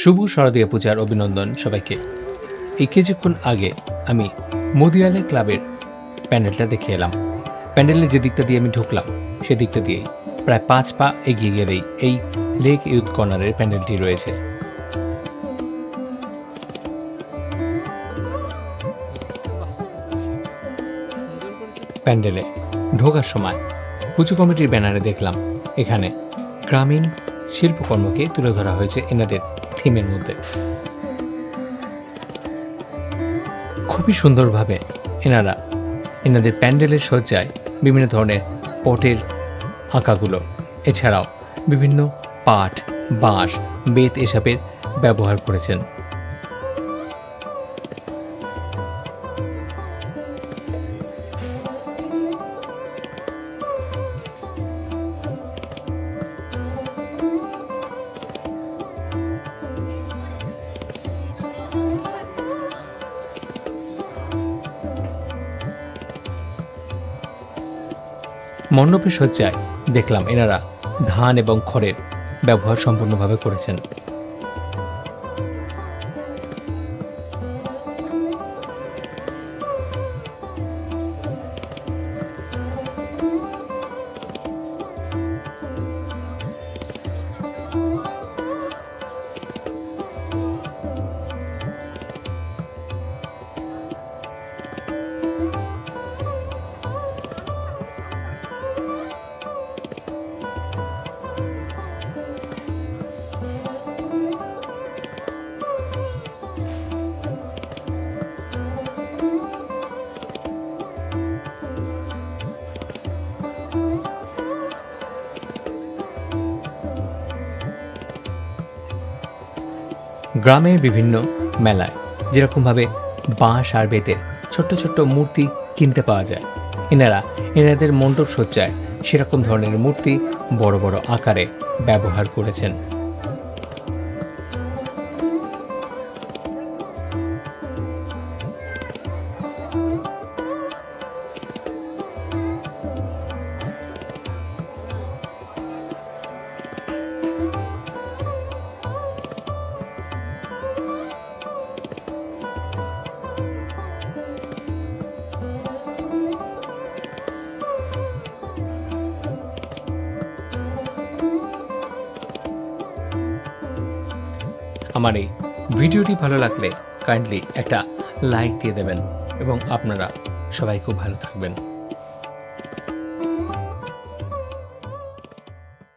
শুভ শারদীয় পূজার অভিনন্দন সবাইকে। এই কিছুক্ষণ আগে আমি মদিয়ালে ক্লাবের প্যান্ডেলটা দেখে এলাম। প্যান্ডেলের যে দিকটা দিয়ে আমি ঢুকলাম, সে দিকটা দিয়েই প্রায় পাঁচ পা এগিয়ে গেলেই এই লেক ইউথ কর্নারের প্যান্ডেলটি রয়েছে। প্যান্ডেলে ঢোকার সময় পুজো কমিটির ব্যানারে দেখলাম এখানে গ্রামীণ শিল্পকর্মকে তুলে ধরা হয়েছে এনাদের থিমের মধ্যে। খুবই সুন্দরভাবে এনারা এনাদের প্যান্ডেলের সজ্জায় বিভিন্ন ধরনের পটের আঁকাগুলো, এছাড়াও বিভিন্ন পাট, বাঁশ, বেত এসবের ব্যবহার করেছেন। মণ্ডপের সজ্জায় দেখলাম এনারা ধান এবং খড়ের ব্যবহার সম্পূর্ণভাবে করেছেন। গ্রামে বিভিন্ন মেলায় যেরকমভাবে বাঁশ আর বেতের ছোট্ট ছোট্ট মূর্তি কিনতে পাওয়া যায়। এনারা এনাদের মণ্ডপ সজ্জায় সেরকম ধরনের মূর্তি বড় বড় আকারে ব্যবহার করেছেন। আমার এই ভিডিওটি ভালো লাগলে কাইন্ডলি একটা লাইক দিয়ে দেবেন এবং আপনারা সবাই খুব ভালো থাকবেন।